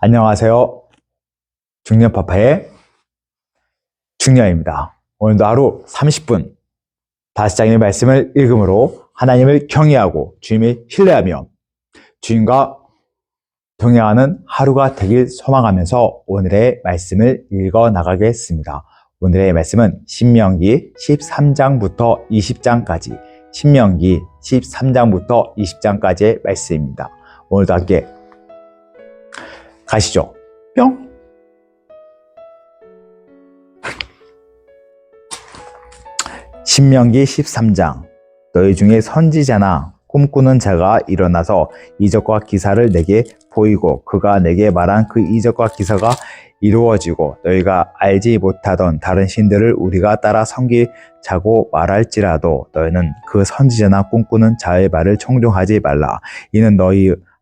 안녕하세요. 중년파파의 중년입니다. 오늘도 하루 30분 다시 장의 말씀을 읽음으로 하나님을 경외하고 주님을 신뢰하며 주님과 동행하는 하루가 되길 소망하면서 오늘의 말씀을 읽어 나가겠습니다. 오늘의 말씀은 신명기 13장부터 20장까지 신명기 13장부터 20장까지의 말씀입니다. 오늘도 함께 가시죠. 뿅. 신명기 13장 너희 중에 선지자나 꿈꾸는 자가 일어나서 이적과 기사를 내게 보이고 그가 내게 말한 그 이적과 기사가 이루어지고 너희가 알지 못하던 다른 신들을 우리가 따라 섬기자고 말할지라도 너희는 그 선지자나 꿈꾸는 자의 말을 청종하지 말라 이는 너희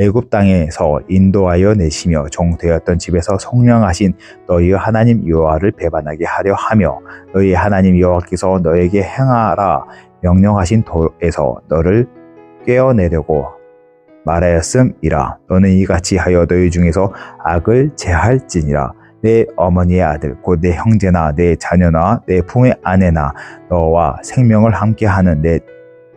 애굽 땅에서 인도하여 내시며 종되었던 집에서 성령하신 너희의 하나님 여호와를 배반하게 하려 하며 너희 하나님 여호와께서 너에게 행하라 명령하신 도에서 너를 꿰어내려고 말하였음이라. 너는 이같이 하여 너희 중에서 악을 제할지니라. 내 어머니의 아들 곧 내 형제나 내 자녀나 내 품의 아내나 너와 생명을 함께하는 내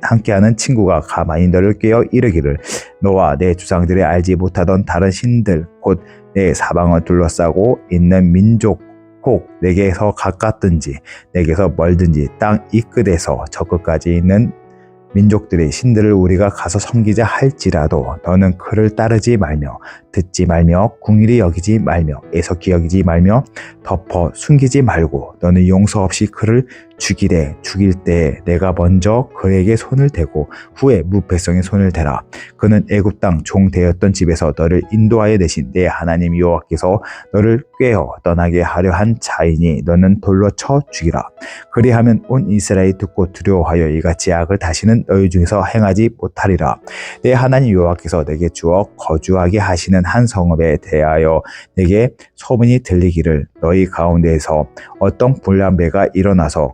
함께하는 친구가 가만히 너를 깨어 이르기를 너와 내 조상들이 알지 못하던 다른 신들 곧 내 사방을 둘러싸고 있는 민족 혹 내게서 가깝든지 내게서 멀든지 땅 이 끝에서 저 끝까지 있는 민족들의 신들을 우리가 가서 섬기자 할지라도 너는 그를 따르지 말며 듣지 말며 궁일이 여기지 말며 애석히 여기지 말며 덮어 숨기지 말고 너는 용서 없이 그를 죽이되 죽일 때 내가 먼저 그에게 손을 대고 후에 무패성에 손을 대라. 그는 애굽 땅 종 되었던 집에서 너를 인도하여 내신 내 하나님 여호와께서 너를 꿰어 떠나게 하려 한 자이니 너는 돌로 쳐 죽이라. 그리하면 온 이스라엘이 듣고 두려워하여 이같이 악을 다시는 너희 중에서 행하지 못하리라. 내 하나님 여호와께서 내게 주어 거주하게 하시는 한 성읍에 대하여 내게 소문이 들리기를 너희 가운데에서 어떤 불량배가 일어나서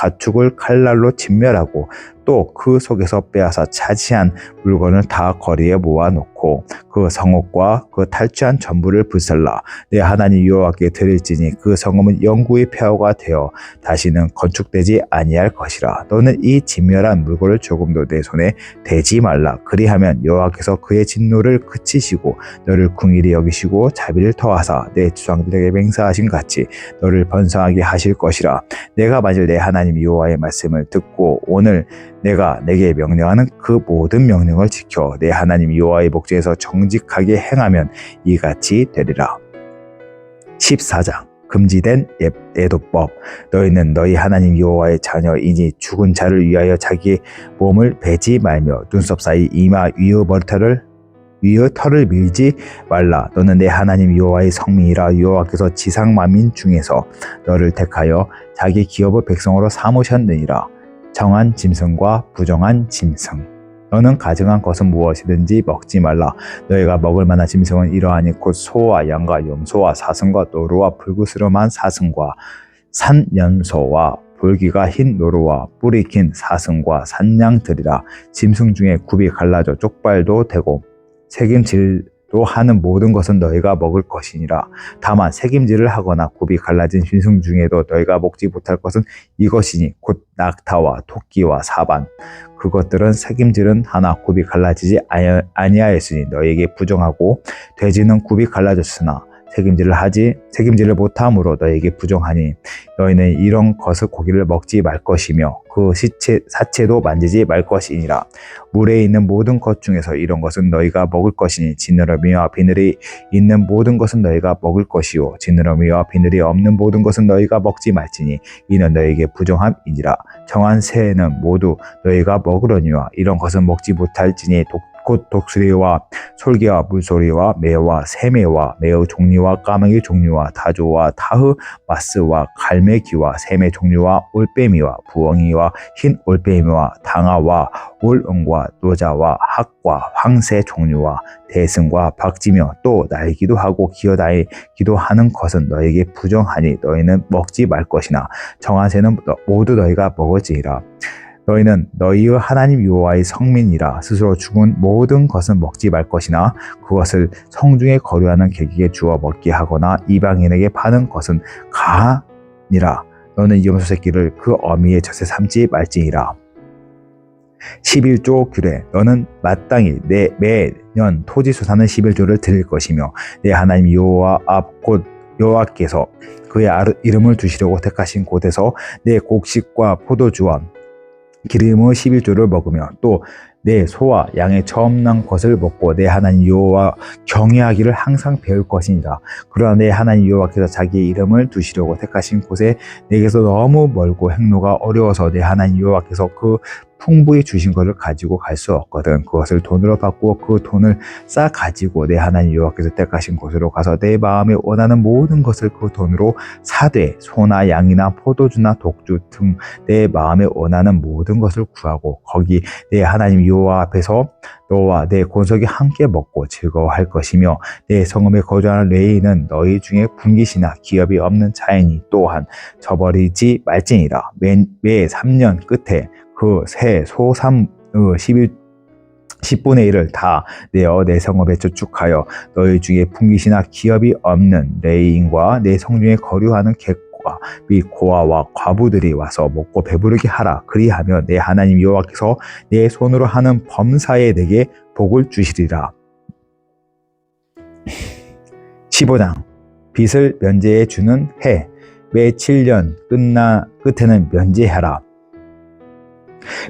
가축을 칼날로 진멸하고 또 그 속에서 빼앗아 차지한 물건을 다 거리에 모아놓고 그 성읍과 그 탈취한 전부를 불살라. 내 하나님 여호와께 드릴지니 그 성읍은 영구의 폐허가 되어 다시는 건축되지 아니할 것이라. 너는 이 진멸한 물건을 조금도 내 손에 대지 말라. 그리하면 여호와께서 그의 진노를 그치시고 너를 궁일이 여기시고 자비를 더하사 내 주상들에게 맹세하신 같이 너를 번성하게 하실 것이라. 내가 만일 내 하나님 여호와의 말씀을 듣고 오늘 내가 내게 명령하는 그 모든 명령을 지켜 내 하나님 여호와의 목전에서 정직하게 행하면 이같이 되리라. 14장 금지된 애도법 너희는 너희 하나님 여호와의 자녀이니 죽은 자를 위하여 자기의 몸을 베지 말며 눈썹 사이 이마 위의 머리털을 위의 털을 밀지 말라 너는 내 하나님 여호와의 성민이라 여호와께서 지상 만민 중에서 너를 택하여 자기 기업의 백성으로 삼으셨느니라 정한 짐승과 부정한 짐승 너는 가증한 것은 무엇이든지 먹지 말라. 너희가 먹을 만한 짐승은 이러하니 곧 소와 양과 염소와 사슴과 노루와 불구스름한 사슴과 산연소와 볼기가 흰 노루와 뿔이 긴 사슴과 산양들이라. 짐승 중에 굽이 갈라져 쪽발도 되고 책임질도 하는 모든 것은 너희가 먹을 것이니라. 다만 책임질을 하거나 굽이 갈라진 짐승 중에도 너희가 먹지 못할 것은 이것이니 곧 낙타와 토끼와 사반 그것들은 책임질은 하나 굽이 갈라지지 아니하였으니 너희에게 부정하고 돼지는 굽이 갈라졌으나 책임질을 하지 책임질을 못함으로 너에게 부정하니 너희는 이런 것을 고기를 먹지 말 것이며 그 시체 사체도 만지지 말 것이니라. 물에 있는 모든 것 중에서 이런 것은 너희가 먹을 것이니 지느러미와 비늘이 있는 모든 것은 너희가 먹을 것이요 지느러미와 비늘이 없는 모든 것은 너희가 먹지 말지니 이는 너희에게 부정함이니라. 정한 새는 모두 너희가 먹으려니와 이런 것은 먹지 못할지니 독, 곧 독수리와 솔개와 물소리와 매와 새매와 매의 종류와 까마귀 종류와 다조와 타흐 마스와 갈매기와 샘의 종류와 올빼미와 부엉이와 흰 올빼미와 당아와 올응과 노자와 학과 황새 종류와 대승과 박지며 또 날기도 하고 기어다니기도 하는 것은 너에게 부정하니 너희는 먹지 말 것이나 정한 새는 모두 너희가 먹을지니라 너희는 너희의 하나님 여호와의 성민이라 스스로 죽은 모든 것은 먹지 말 것이나 그것을 성중에 거류하는 객에게 주어 먹게 하거나 이방인에게 파는 것은 가니라. 너는 이 염소 새끼를 그 어미의 젖에 삼지 말지니라. 11조 규례. 너는 마땅히 내 매년 토지 수사는 11조를 드릴 것이며 내 하나님 여호와 앞곧 여호와께서 그의 이름을 두시려고 택하신 곳에서 내 곡식과 포도주와 기름의 11조를 먹으며 또 내 소와 양의 처음 난 것을 먹고 내 하나님 여호와 경외하기를 항상 배울 것이니라. 그러나 내 하나님 여호와께서 자기의 이름을 두시려고 택하신 곳에 내게서 너무 멀고 행로가 어려워서 내 하나님 여호와께서 그 풍부히 주신 것을 가지고 갈 수 없거든. 그것을 돈으로 받고 그 돈을 싸 가지고 내 하나님 여호와께서 택하신 곳으로 가서 내 마음에 원하는 모든 것을 그 돈으로 사되 소나 양이나 포도주나 독주 등 내 마음에 원하는 모든 것을 구하고 거기 내 하나님 여호와 앞에서 너와 내 권속이 함께 먹고 즐거워할 것이며 내 성읍에 거주하는 레이는 너희 중에 군기시나 기업이 없는 자인이 또한 저버리지 말지니라 매, 매 3년 끝에 그새 소삼 의 11 10분의 1을 다 내어 내 성읍에 저축하여 너희 중에 풍기시나 기업이 없는 레이인과 내 성중에 거류하는 객과 및 고아와 과부들이 와서 먹고 배부르게 하라. 그리하면 내 하나님 여호와께서 내 손으로 하는 범사에 내게 복을 주시리라. 15장. 빚을 면제해 주는 해. 매 7년 끝나 끝에는 면제하라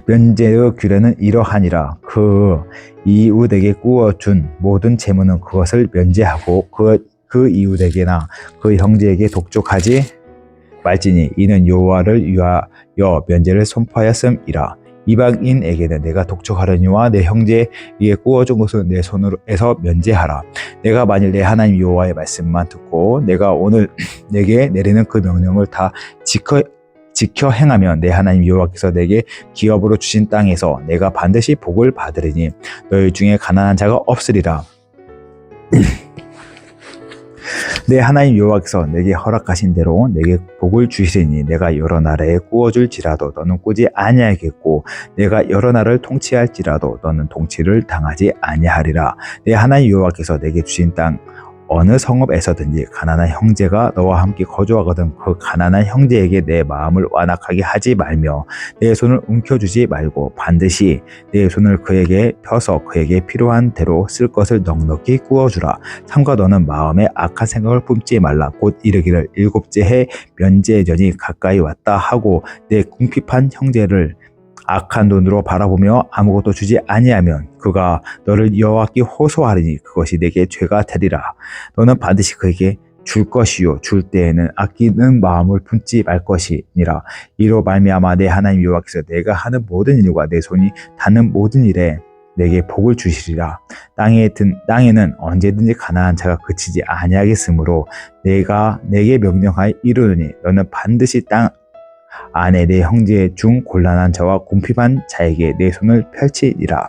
면제의 규례는 이러하니라. 그 이웃에게 꾸어준 모든 재물은 그것을 면제하고 그, 그 이웃에게나 그 형제에게 독촉하지 말지니 이는 여호와를 위하여 면제를 선포하였음이라. 이방인에게는 내가 독촉하려니와 내 형제에게 꾸어준 것을 내 손으로 해서 면제하라. 내가 만일 내 하나님 여호와의 말씀만 듣고 내가 오늘 내게 내리는 그 명령을 다 지켜 지켜 행하면 내 하나님 여호와께서 내게 기업으로 주신 땅에서 내가 반드시 복을 받으리니 너희 중에 가난한 자가 없으리라. 내 하나님 여호와께서 내게 허락하신 대로 내게 복을 주시리니 내가 여러 나라에 꾸어줄지라도 너는 꾸지 아니하겠고 내가 여러 나라를 통치할지라도 너는 통치를 당하지 아니하리라. 내 하나님 여호와께서 내게 주신 땅 어느 성읍에서든지 가난한 형제가 너와 함께 거주하거든 그 가난한 형제에게 내 마음을 완악하게 하지 말며 내 손을 움켜주지 말고 반드시 내 손을 그에게 펴서 그에게 필요한 대로 쓸 것을 넉넉히 구워주라. 삼가 너는 마음에 악한 생각을 품지 말라. 곧 이르기를 일곱째 해 면제전이 가까이 왔다 하고 내 궁핍한 형제를 악한 눈으로 바라보며 아무것도 주지 아니하면 그가 너를 여호와께 호소하리니 그것이 내게 죄가 되리라. 너는 반드시 그에게 줄 것이요 줄 때에는 아끼는 마음을 품지 말 것이니라. 이로 말미암아 내 하나님 여호와께서 내가 하는 모든 일과 내 손이 닿는 모든 일에 내게 복을 주시리라. 땅에 든 땅에는 언제든지 가난한 자가 그치지 아니하겠으므로 내가 내게 명령하여 이르노니 너는 반드시 땅 안에 내 형제 중 곤란한 자와 궁핍한 자에게 내 손을 펼치리라.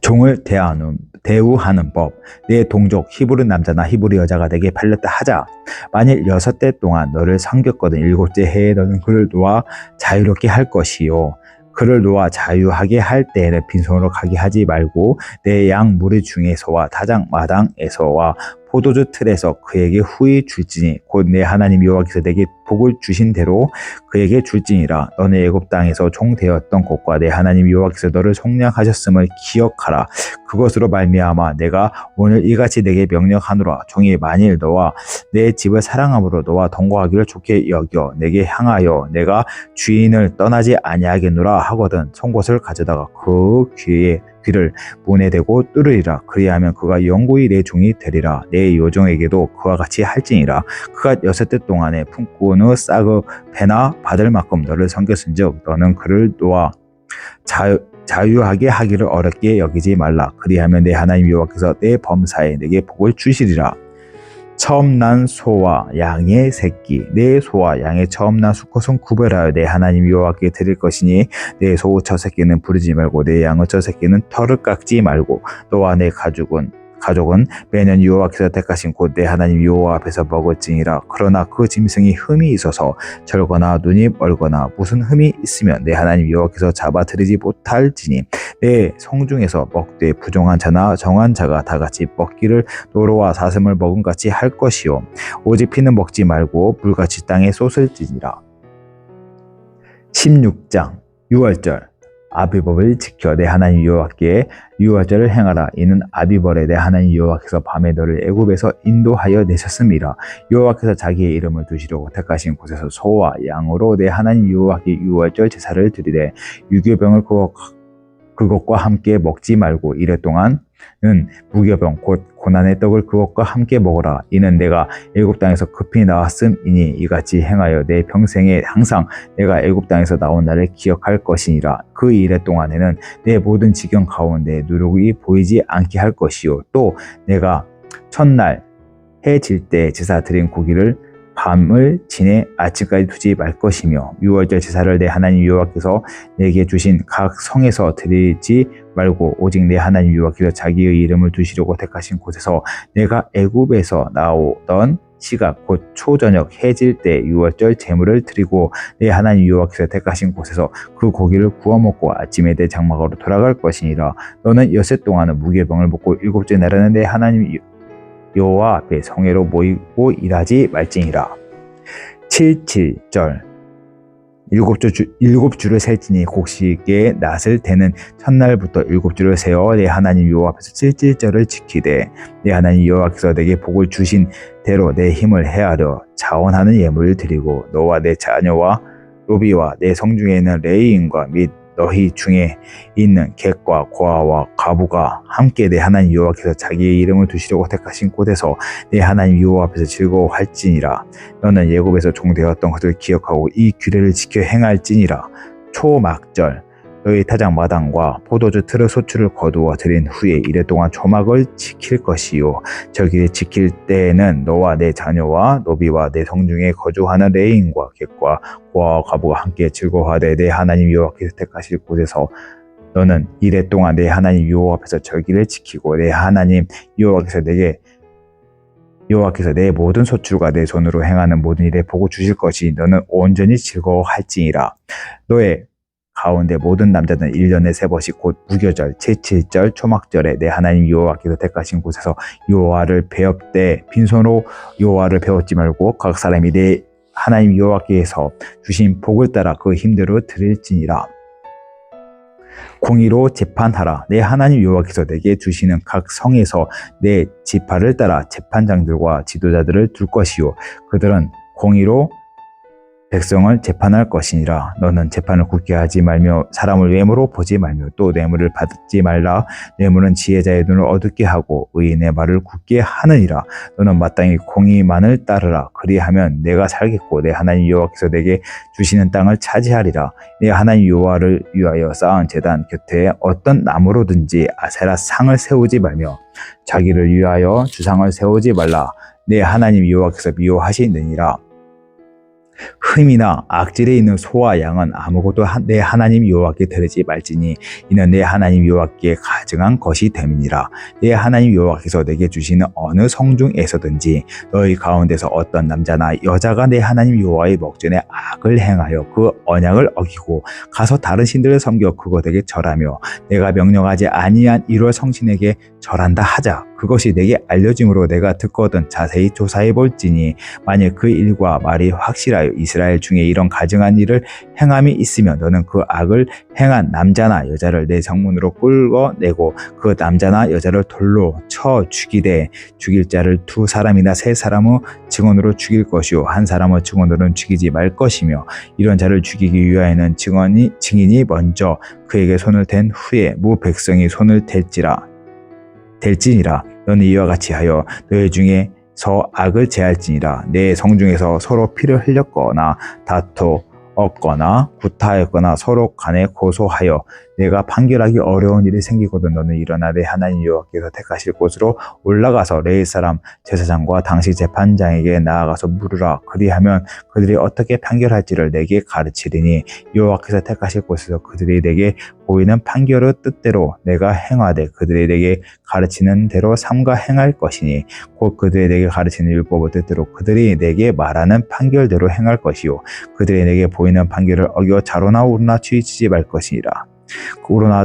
종을 대하는 대우하는 법. 내 동족 히브리 남자나 히브리 여자가 내게 팔렸다 하자. 만일 여섯 대 동안 너를 섬겼거든 일곱째 해에 너는 그를 놓아 자유롭게 할 것이요. 그를 놓아 자유하게 할 때에는 빈손으로 가게 하지 말고 내 양 무리 중에서와 타작 마당에서와 포도주 틀에서 그에게 후히 줄지니 곧 내 하나님 여호와께서 내게 복을 주신 대로 그에게 줄지니라. 너는 애굽 땅에서 종 되었던 곳과 내 하나님 여호와께서 너를 속량하셨음을 기억하라. 그것으로 말미암아 내가 오늘 이같이 내게 명령하노라. 종이 만일 너와 내 집을 사랑함으로 너와 동거하기를 좋게 여겨 내게 향하여 내가 주인을 떠나지 아니하겠노라 하거든. 송곳을 가져다가 그 귀에 귀를 대고 뚫으리라. 그리하면 그가 영구히 내 종이 되리라. 내 요정에게도 그와 같이 할지니라. 그가 여섯 대 동안에 품고 는 싹의 배나 받을 만큼 너를 섬겼은즉 너는 그를 놓아 자유, 자유하게 하기를 어렵게 여기지 말라. 그리하면 내 하나님 여호와께서 내 범사에 내게 복을 주시리라 처음 난 소와 양의 새끼 내 소와 양의 처음 난 수컷은 구별하여 내 하나님 여호와께 드릴 것이니 내 소 저 새끼는 부르지 말고 내 양의 저 새끼는 털을 깎지 말고 너와 내 가족은 가족은 매년 여호와께서 택하신 곧내 하나님 여호와 앞에서 먹을지니라. 그러나 그 짐승이 흠이 있어서 절거나 눈이 멀거나 무슨 흠이 있으면 내 하나님 여호와께서 잡아들이지 못할지니 내 성중에서 먹되 부정한 자나 정한 자가 다 같이 먹기를 노로와 사슴을 먹은 같이 할 것이요. 오직 피는 먹지 말고 불같이 땅에 쏟을지니라. 16장 6월절 아비법을 지켜 내 하나님 여호와께 유월절을 행하라. 이는 아비벌에 내 하나님 여호와께서 밤에 너를 애굽에서 인도하여 내셨음이라. 여호와께서 자기의 이름을 두시려고 택하신 곳에서 소와 양으로 내 하나님 여호와께 유월절 제사를 드리되 유교병을 그것, 그것과 함께 먹지 말고 이래 동안 은 무교병 곧 고난의 떡을 그것과 함께 먹어라. 이는 내가 애굽 땅에서 급히 나왔음이니 이같이 행하여 내 평생에 항상 내가 애굽 땅에서 나온 날을 기억할 것이니라. 그 일에 동안에는 내 모든 지경 가운데 누룩이 보이지 않게 할 것이요. 또 내가 첫날 해 질 때 제사 드린 고기를 밤을 지내 아침까지 두지 말 것이며 유월절 제사를 내 하나님 여호와께서 내게 주신 각 성에서 드리지 말고 오직 내 하나님 여호와께서 자기의 이름을 두시려고 택하신 곳에서 내가 애굽에서 나오던 시각 곧 초저녁 해질 때 유월절 제물을 드리고 내 하나님 여호와께서 택하신 곳에서 그 고기를 구워 먹고 아침에 내 장막으로 돌아갈 것이니라. 너는 여세 동안은 무게병을 먹고 일곱째 날에는 내 하나님 여호와 앞에 성회로 모이고 일하지 말지니라. 77절 일곱 주, 일곱 주를 셀지니 곡식의 낫을 대는 첫날부터 일곱 주를 세어 내 하나님 여호와 앞에서 칠칠절을 지키되 내 하나님 여호와께서 내게 복을 주신 대로 내 힘을 헤아려 자원하는 예물을 드리고 너와 내 자녀와 로비와 내 성중에 있는 레이인과 및 너희 중에 있는 객과 고아와 가부가 함께 내 하나님 여호와 께서 자기의 이름을 두시려고 택하신 곳에서 내 하나님 여호와 앞에서 즐거워할지니라. 너는 예굽에서 종되었던 것을 기억하고 이 규례를 지켜 행할지니라. 초막절 너희 타작 마당과 포도주 틀의 소출을 거두어 드린 후에 이래 동안 초막을 지킬 것이요. 저기를 지킬 때에는 너와 내 자녀와 노비와 내 성중에 거주하는 레인과 객과 고아와 과부가 함께 즐거워하되 내 하나님 여호와께 서 택하실 곳에서 너는 이래 동안 내 하나님 여호와 앞에서 절기를 지키고 내 하나님 여호와께서 내게 여호와께서 내 모든 소출과 내 손으로 행하는 모든 일에 보고 주실 것이 너는 온전히 즐거워할지니라. 너의 가운데 모든 남자는 1년에 세 번씩 곧 무교절, 제7절, 초막절에 내 하나님 여호와께서 택하신 곳에서 여호와를 배웁때 빈손으로 여호와를 배웠지 말고 각 사람이 내 하나님 여호와께서 주신 복을 따라 그 힘대로 드릴지니라. 공의로 재판하라. 내 하나님 여호와께서 내게 주시는 각 성에서 내 지파를 따라 재판장들과 지도자들을 둘 것이요. 그들은 공의로 백성을 재판할 것이니라. 너는 재판을 굳게 하지 말며 사람을 외모로 보지 말며 또 뇌물을 받지 말라. 뇌물은 지혜자의 눈을 어둡게 하고 의인의 말을 굳게 하느니라. 너는 마땅히 공의만을 따르라. 그리하면 내가 살겠고 내 하나님 여호와께서 내게 주시는 땅을 차지하리라. 내 하나님 여호와를 위하여 쌓은 제단 곁에 어떤 나무로든지 아세라 상을 세우지 말며 자기를 위하여 주상을 세우지 말라. 내 하나님 여호와께서 미워하시느니라 흠이나 악질에 있는 소와 양은 아무것도 하- 내 하나님 여호와께 드리지 말지니 이는 내 하나님 여호와께 가증한 것이 됨이니라. 내 하나님 여호와께서 내게 주시는 어느 성중에서든지 너희 가운데서 어떤 남자나 여자가 내 하나님 여호와의 목전에 악을 행하여 그 언약을 어기고 가서 다른 신들을 섬겨 그것에게 절하며 내가 명령하지 아니한 이월 성신에게 절한다 하자. 그것이 내게 알려짐으로 내가 듣거든 자세히 조사해 볼지니 만일 그 일과 말이 확실하여 이스라엘 중에 이런 가증한 일을 행함이 있으면 너는 그 악을 행한 남자나 여자를 내 성문으로 끌어내고 그 남자나 여자를 돌로 쳐 죽이되 죽일 자를 두 사람이나 세 사람의 증언으로 죽일 것이요. 한 사람의 증언으로는 죽이지 말 것이며 이런 자를 죽이기 위하여는 증언이 증인이 먼저 그에게 손을 댄 후에 무 백성이 손을 댈지라 댈지니라. 너는 이와 같이 하여 너희 중에 서 악을 제할지니라. 내 성중에서 서로 피를 흘렸거나 다투 얻거나 구타하였거나 서로 간에 고소하여 내가 판결하기 어려운 일이 생기거든 너는 일어나 내 하나님 여호와께서 택하실 곳으로 올라가서 레이 사람 제사장과 당시 재판장에게 나아가서 물으라. 그리하면 그들이 어떻게 판결할지를 내게 가르치리니 여호와께서 택하실 곳에서 그들이 내게 보이는 판결의 뜻대로 내가 행하되 그들이 내게 가르치는 대로 삼가 행할 것이니 곧 그들이 내게 가르치는 율법의 뜻대로 그들이 내게 말하는 판결대로 행할 것이요. 그들이 내게 보이는 판결을 어겨 자로나 우르나 치우치지 말 것이니라 우르나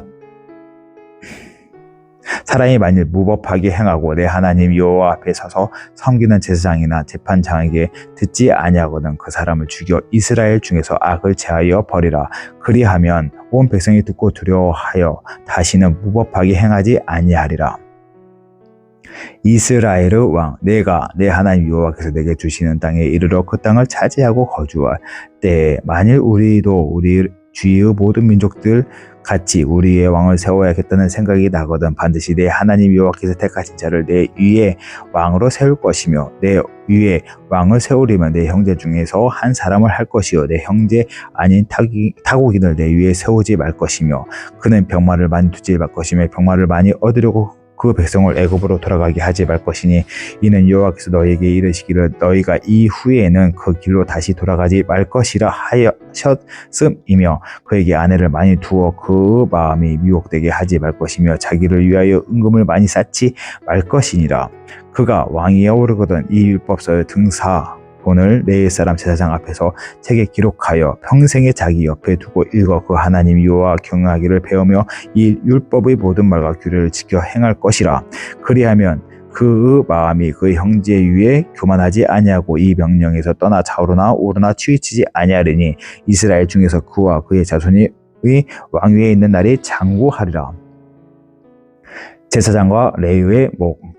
사람이 만일 무법하게 행하고 내 하나님 여호와 앞에 서서 섬기는 제사장이나 재판장에게 듣지 아니하거든 그 사람을 죽여 이스라엘 중에서 악을 제하여 버리라. 그리하면 온 백성이 듣고 두려워하여 다시는 무법하게 행하지 아니하리라. 이스라엘의 왕 내가 내 하나님 여호와께서 내게 주시는 땅에 이르러 그 땅을 차지하고 거주할 때 만일 우리도 우리 주위의 모든 민족들 같이 우리의 왕을 세워야겠다는 생각이 나거든. 반드시 내 하나님 여호와께서 택하신 자를 내 위에 왕으로 세울 것이며 내 위에 왕을 세우려면 내 형제 중에서 한 사람을 할 것이요. 내 형제 아닌 타기, 타고기를 내 위에 세우지 말 것이며 그는 병마를 많이 두지 말 것이며 병마를 많이 얻으려고 그 백성을 애굽으로 돌아가게 하지 말 것이니 이는 여호와께서 너희에게 이르시기를 너희가 이후에는 그 길로 다시 돌아가지 말 것이라 하셨음이며 그에게 아내를 많이 두어 그 마음이 미혹되게 하지 말 것이며 자기를 위하여 은금을 많이 쌓지 말 것이니라. 그가 왕위에 오르거든 이 율법서의 등사 본을 레일 사람 제사장 앞에서 책에 기록하여 평생에 자기 옆에 두고 읽어 그 하나님 여호와 경외하기를 배우며 이 율법의 모든 말과 규례를 지켜 행할 것이라. 그리하면 그 마음이 그 형제 위에 교만하지 아니하고 이 명령에서 떠나 좌우로나 오르나 치우치지 아니하리니 이스라엘 중에서 그와 그의 자손이 의 왕위에 있는 날이 장구하리라. 제사장과 레위의 목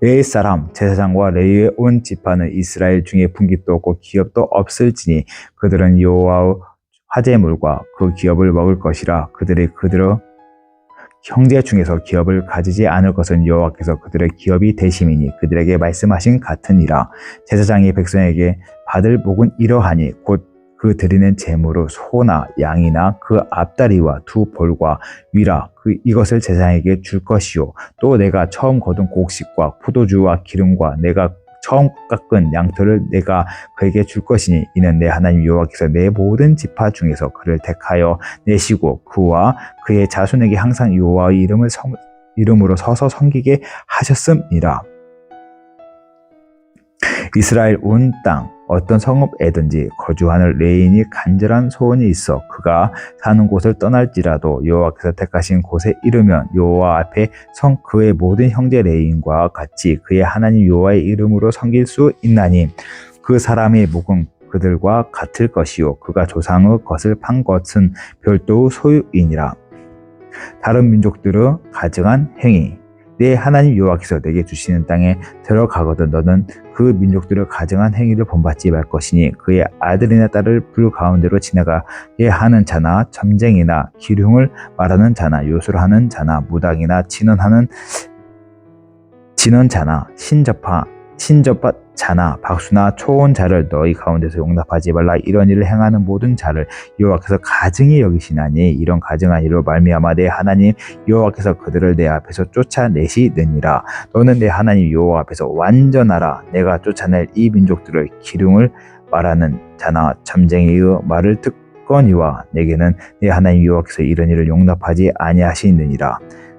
레위 사람 제사장과 레위의 온 지파는 이스라엘 중에 분깃도 없고 기업도 없을지니 그들은 여호와의 화제물과 그 기업을 먹을 것이라. 그들이 그들의 형제 중에서 기업을 가지지 않을 것은 여호와께서 그들의 기업이 되심이니 그들에게 말씀하신 같으니라. 제사장이 백성에게 받을 복은 이러하니 곧 그 드리는 재물로 소나 양이나 그 앞다리와 두 볼과 위라 그 이것을 제사장에게 줄 것이요 또 내가 처음 거둔 곡식과 포도주와 기름과 내가 처음 깎은 양털을 내가 그에게 줄 것이니 이는 내 하나님 여호와께서 내 모든 지파 중에서 그를 택하여 내시고 그와 그의 자손에게 항상 여호와의 이름을 섬- 이름으로 서서 섬기게 하셨음이라. 이스라엘 온 땅 어떤 성읍에든지 거주하는 레인이 간절한 소원이 있어 그가 사는 곳을 떠날지라도 여호와께서 택하신 곳에 이르면 여호와 앞에 성 그의 모든 형제 레인과 같이 그의 하나님 여호와의 이름으로 섬길 수 있나니 그 사람의 목은 그들과 같을 것이요 그가 조상의 것을 판 것은 별도의 소유이니라. 다른 민족들의 가증한 행위 내 하나님 여호와께서 내게 주시는 땅에 들어가거든 너는 그 민족들의 가증한 행위를 본받지 말 것이니 그의 아들이나 딸을 불 가운데로 지나가게 하는 자나 점쟁이나 기륭을 말하는 자나 요술하는 자나 무당이나 진언하는 진언자나 신접하 신접받 자나 박수나 초온 자를 너희 가운데서 용납하지 말라. 이런 일을 행하는 모든 자를 여호와께서 가증히 여기시나니 이런 가증한 일로 말미암아 내 하나님 여호와께서 그들을 내 앞에서 쫓아내시느니라. 너는 내 하나님 여호와 앞에서 완전하라. 내가 쫓아낼 이 민족들을 기름을 말하는 자나 점쟁이의 말을 듣거니와 내게는 내 하나님 여호와께서 이런 일을 용납하지 아니하시느니라.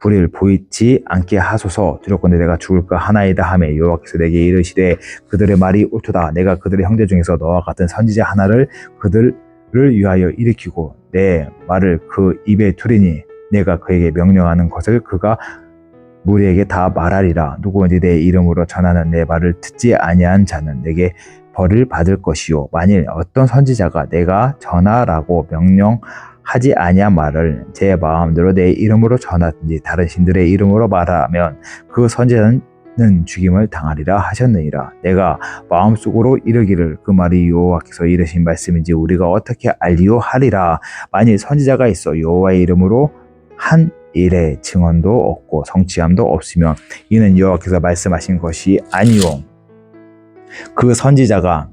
불을 보이지 않게 하소서. 두렵건대 내가 죽을까 하나이다 하매 여호와께서 내게 이르시되 그들의 말이 옳도다. 내가 그들의 형제 중에서 너와 같은 선지자 하나를 그들을 위하여 일으키고 내 말을 그 입에 두리니 내가 그에게 명령하는 것을 그가 무리에게 다 말하리라. 누구든지 내 이름으로 전하는 내 말을 듣지 아니한 자는 내게 벌을 받을 것이요. 만일 어떤 선지자가 내가 전하라고 명령 하지 아니한 말을 제 마음대로 내 이름으로 전하든지 다른 신들의 이름으로 말하면 그 선지자는 죽임을 당하리라 하셨느니라. 내가 마음속으로 이르기를 그 말이 여호와께서 이르신 말씀인지 우리가 어떻게 알리요 하리라. 만일 선지자가 있어 여호와의 이름으로 한 일의 증언도 없고 성취함도 없으면 이는 여호와께서 말씀하신 것이 아니요 그 선지자가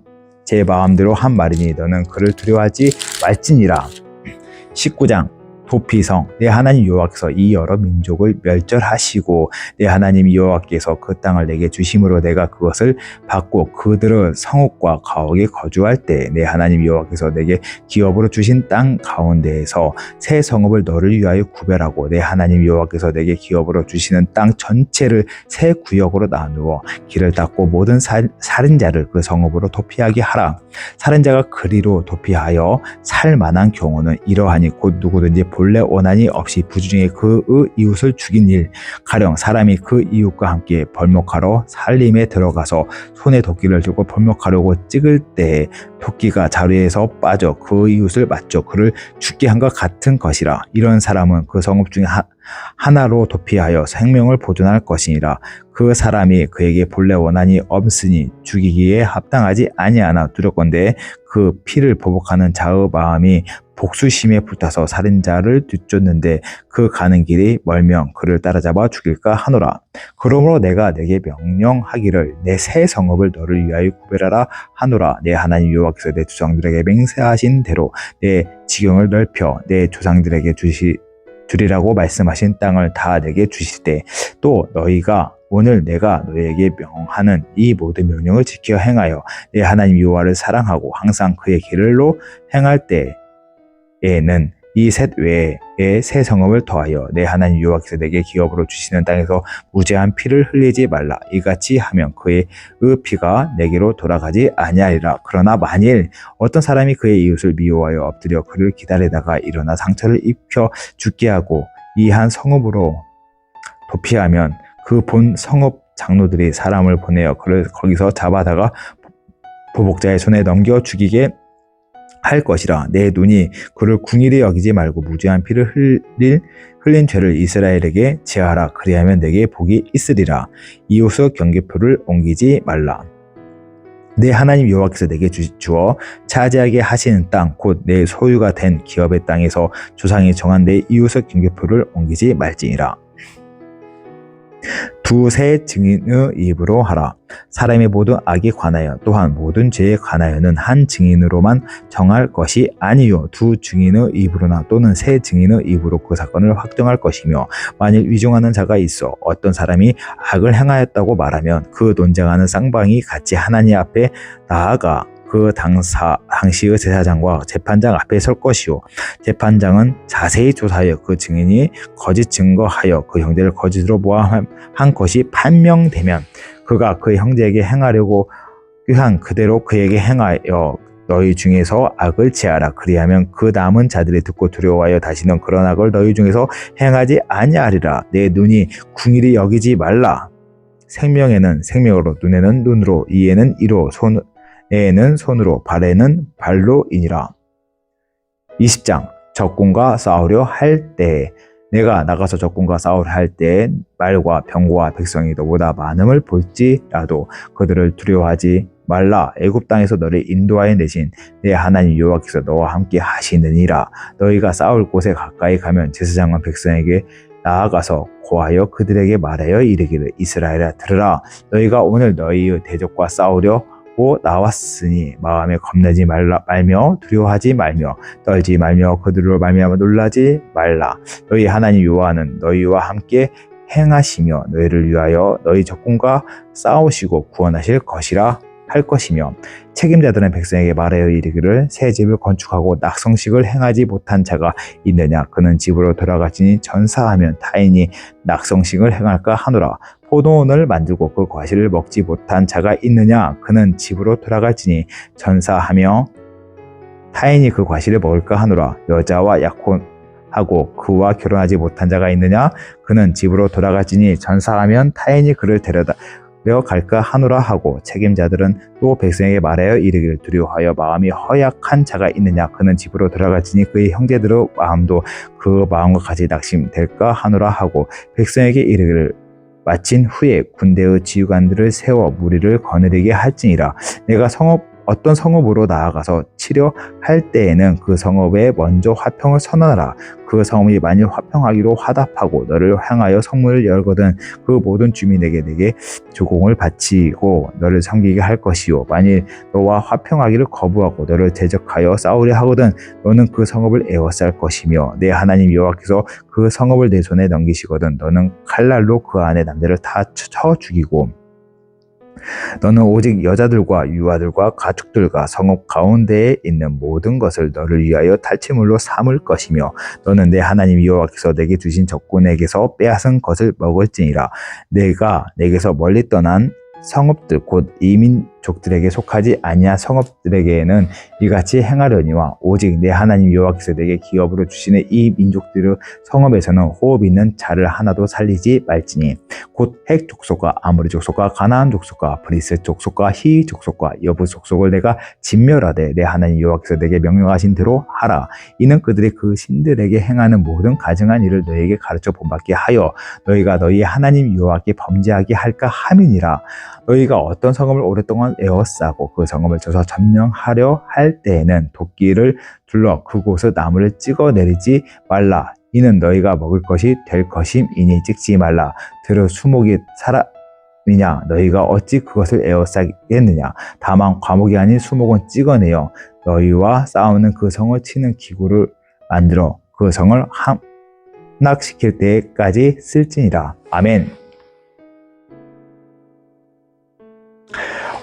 제 마음대로 한 말이니 너는 그를 두려워하지 말지니라 19장 도피성 내 하나님 여호와께서 이 여러 민족을 멸절하시고 내 하나님 여호와께서 그 땅을 내게 주심으로 내가 그것을 받고 그들의 성읍과 가옥에 거주할 때 내 하나님 여호와께서 내게 기업으로 주신 땅 가운데에서 새 성읍을 너를 위하여 구별하고 내 하나님 여호와께서 내게 기업으로 주시는 땅 전체를 새 구역으로 나누어 길을 닦고 모든 살, 살인자를 그 성읍으로 도피하게 하라. 살인자가 그리로 도피하여 살 만한 경우는 이러하니 곧 누구든지 본래 원한이 없이 부주중에 그의 이웃을 죽인 일 가령 사람이 그 이웃과 함께 벌목하러 살림에 들어가서 손에 도끼를 들고 벌목하려고 찍을 때에 도끼가 자루에서 빠져 그 이웃을 맞죠 그를 죽게 한 것 같은 것이라. 이런 사람은 그 성읍 중에 하, 하나로 도피하여 생명을 보존할 것이니라 그 사람이 그에게 본래 원한이 없으니 죽이기에 합당하지 아니하나 두렵건대 그 피를 보복하는 자의 마음이 복수심에 불타서 살인자를 뒤쫓는데 그 가는 길이 멀면 그를 따라잡아 죽일까 하노라. 그러므로 내가 내게 명령하기를 내 새 성읍을 너를 위하여 구별하라 하노라. 내 하나님 여호와께서 내 조상들에게 맹세하신 대로 내 지경을 넓혀 내 조상들에게 주시 주리라고 말씀하신 땅을 다 내게 주시되 또 너희가 오늘 내가 너희에게 명하는 이 모든 명령을 지켜 행하여 내 하나님 여호와를 사랑하고 항상 그의 길을로 행할 때 에는 이 셋 외에 새 성읍을 더하여 내 하나님 여호와께서 내게 기업으로 주시는 땅에서 무죄한 피를 흘리지 말라. 이같이 하면 그의 의 피가 내게로 돌아가지 아니하리라. 그러나 만일 어떤 사람이 그의 이웃을 미워하여 엎드려 그를 기다리다가 일어나 상처를 입혀 죽게 하고 이 한 성읍으로 도피하면 그 본 성읍 장로들이 사람을 보내어 그를 거기서 잡아다가 보복자의 손에 넘겨 죽이게 할 것이라 내 눈이 그를 궁일히 여기지 말고 무죄한 피를 흘릴 흘린 죄를 이스라엘에게 제하라. 그리하면 내게 복이 있으리라. 이웃의 경계표를 옮기지 말라. 내 하나님 여호와께서 내게 주, 주어 차지하게 하시는 땅 곧 내 소유가 된 기업의 땅에서 조상이 정한 내 이웃의 경계표를 옮기지 말지니라 두세 증인의 입으로 하라. 사람의 모든 악에 관하여 또한 모든 죄에 관하여는 한 증인으로만 정할 것이 아니요 두 증인의 입으로나 또는 세 증인의 입으로 그 사건을 확정할 것이며 만일 위중하는 자가 있어 어떤 사람이 악을 행하였다고 말하면 그 논쟁하는 쌍방이 같이 하나님 앞에 나아가 그 당사, 당시의 제사장과 재판장 앞에 설 것이요. 재판장은 자세히 조사하여 그 증인이 거짓 증거하여 그 형제를 거짓으로 모함한 것이 판명되면 그가 그 형제에게 행하려고 한 그대로 그에게 행하여 너희 중에서 악을 제하라. 그리하면 그 남은 자들이 듣고 두려워하여 다시는 그런 악을 너희 중에서 행하지 아니하리라. 내 눈이 궁일이 여기지 말라. 생명에는 생명으로 눈에는 눈으로 이에는 이로 손 에는 손으로 발에는 발로이니라. 20장 적군과 싸우려 할때 내가 나가서 적군과 싸우려 할때 말과 병과 백성이 너보다 많음을 볼지라도 그들을 두려워하지 말라. 애굽 땅에서 너를 인도하여 내신 내 하나님 여호와께서 너와 함께 하시느니라. 너희가 싸울 곳에 가까이 가면 제사장은 백성에게 나아가서 고하여 그들에게 말하여 이르기를 이스라엘아 들으라. 너희가 오늘 너희의 대적과 싸우려 고 나왔으니 마음에 겁내지 말라 말며 두려워하지 말며 떨지 말며 그들로 말미암아 놀라지 말라. 너희 하나님 여호와는 너희와 함께 행하시며 너희를 위하여 너희 적군과 싸우시고 구원하실 것이라 할 것이며 책임자들은 백성에게 말하여 이르기를 새 집을 건축하고 낙성식을 행하지 못한 자가 있느냐? 그는 집으로 돌아가지니 전사하면 타인이 낙성식을 행할까 하노라 포도원을 만들고 그 과실을 먹지 못한 자가 있느냐? 그는 집으로 돌아갈지니 전사하며 타인이 그 과실을 먹을까 하노라. 여자와 약혼하고 그와 결혼하지 못한 자가 있느냐? 그는 집으로 돌아갈지니 전사하면 타인이 그를 데려다 갈까 하노라 하고 책임자들은 또 백성에게 말하여 이르기를 두려워하여 마음이 허약한 자가 있느냐? 그는 집으로 돌아갈지니 그의 형제들의 마음도 그 마음과 같이 낙심될까 하노라 하고 백성에게 이르기를 마친 후에 군대의 지휘관들을 세워 무리를 거느리게 할지니라. 내가 성읍 어떤 성읍으로 나아가서 치료할 때에는 그 성읍에 먼저 화평을 선언하라. 그 성읍이 만일 화평하기로 화답하고 너를 향하여 성문을 열거든 그 모든 주민에게 내게 조공을 바치고 너를 섬기게 할 것이요. 만일 너와 화평하기를 거부하고 너를 대적하여 싸우려 하거든 너는 그 성읍을 에워쌀 것이며 내 하나님 여호와께서 그 성읍을 내 손에 넘기시거든 너는 칼날로 그 안에 남자를 다 쳐 죽이고 너는 오직 여자들과 유아들과 가축들과 성읍 가운데에 있는 모든 것을 너를 위하여 탈취물로 삼을 것이며 너는 내 하나님 여호와께서 내게 주신 적군에게서 빼앗은 것을 먹을지니라. 내가 내게서 멀리 떠난 성읍들 곧 이민 족들에게 속하지 아니한 성읍들에게는 이같이 행하려니와 오직 내 하나님 여호와께서 내게 기업으로 주시는 이 민족들의 성읍에서는 호흡 있는 자를 하나도 살리지 말지니 곧 핵 족속과 아모리 족속과 가나안 족속과 브리스 족속과 히 족속과 여부 족속을 내가 진멸하되 내 하나님 여호와께서 내게 명령하신 대로 하라. 이는 그들이 그 신들에게 행하는 모든 가증한 일을 너희에게 가르쳐 본받게 하여 너희가 너희 하나님 여호와께 범죄하게 할까 함이니라. 너희가 어떤 성읍을 오랫동안 에워싸고 그 성읍을 쳐서 점령하려 할 때에는 도끼를 둘러 그곳의 나무를 찍어 내리지 말라. 이는 너희가 먹을 것이 될 것임이니 찍지 말라. 들어 수목이 사람이냐 너희가 어찌 그것을 에워싸겠느냐 다만 과목이 아닌 수목은 찍어내어 너희와 싸우는 그 성을 치는 기구를 만들어 그 성을 함락시킬 때까지 쓸지니라. 아멘.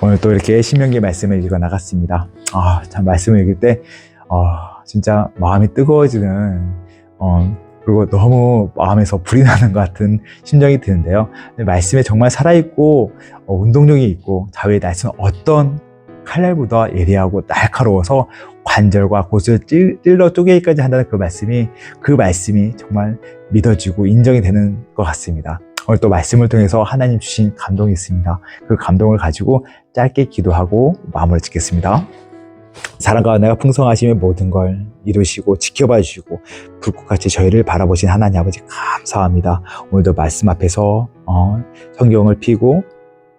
오늘 또 이렇게 신명기 말씀을 읽어 나갔습니다. 아, 참 말씀을 읽을 때, 어, 진짜 마음이 뜨거워지는, 어, 그리고 너무 마음에서 불이 나는 것 같은 심정이 드는데요. 말씀에 정말 살아있고, 어, 운동력이 있고, 자외의 날씨는 어떤 칼날보다 예리하고 날카로워서 관절과 찔, 찔러 쪼개기까지 한다는 그 말씀이, 그 말씀이 정말 믿어지고 인정이 되는 것 같습니다. 오늘 또 말씀을 통해서 하나님 주신 감동이 있습니다. 그 감동을 가지고 짧게 기도하고 마무리 짓겠습니다. 사랑과 은혜가 풍성하시면 모든 걸 이루시고 지켜봐 주시고 불꽃같이 저희를 바라보신 하나님 아버지 감사합니다. 오늘도 말씀 앞에서 어, 성경을 피고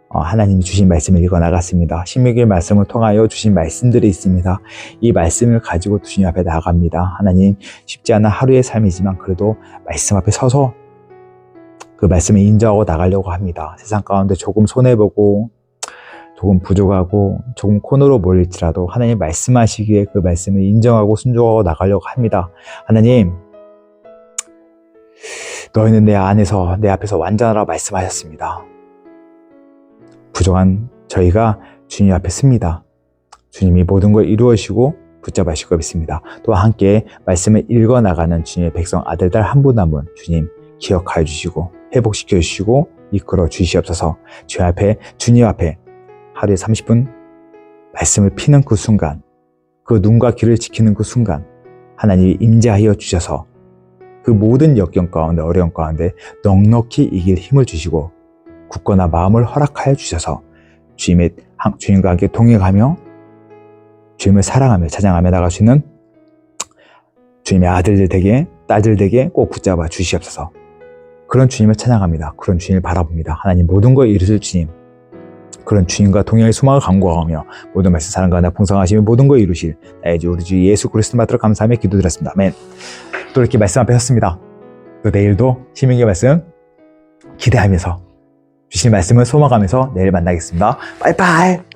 어, 하나님이 주신 말씀을 읽어 나갔습니다. 신명기의 말씀을 통하여 주신 말씀들이 있습니다. 이 말씀을 가지고 주님 앞에 나아갑니다. 하나님 쉽지 않은 하루의 삶이지만 그래도 말씀 앞에 서서 그 말씀을 인정하고 나가려고 합니다. 세상 가운데 조금 손해보고 조금 부족하고 조금 코너로 몰릴지라도 하나님 말씀하시기에 그 말씀을 인정하고 순종하고 나가려고 합니다. 하나님, 너희는 내 안에서 내 앞에서 완전하라 말씀하셨습니다. 부족한 저희가 주님 앞에 씁니다. 주님이 모든 걸 이루어시고 붙잡으시고 믿습니다. 또 함께 말씀을 읽어 나가는 주님의 백성 아들들 한분 한 분 주님 기억하여 주시고 회복시켜 주시고 이끌어 주시옵소서. 주 앞에 주님 앞에 하루에 30분 말씀을 피는 그 순간, 그 눈과 귀를 지키는 그 순간, 하나님이 임재하여 주셔서 그 모든 역경 가운데 어려움 가운데 넉넉히 이길 힘을 주시고 굳건한 마음을 허락하여 주셔서 주님의 주님과 함께 동행하며 주님을 사랑하며 찬양하며 나갈 수 있는 주님의 아들들 되게 딸들 되게 꼭 붙잡아 주시옵소서. 그런 주님을 찬양합니다. 그런 주님을 바라봅니다. 하나님 모든 걸 이루실 주님. 그런 주님과 동행의 수망을 간구하며 모든 말씀 사랑과 나 풍성하시며 모든 걸 이루실 나의 주 우리 주 예수 그리스도 받들어 감사하며 기도드렸습니다. 아멘. 또 이렇게 말씀 앞에 섰습니다. 또 내일도 시민의 말씀 기대하면서 주신 말씀을 소망하면서 내일 만나겠습니다. 빠이빠이!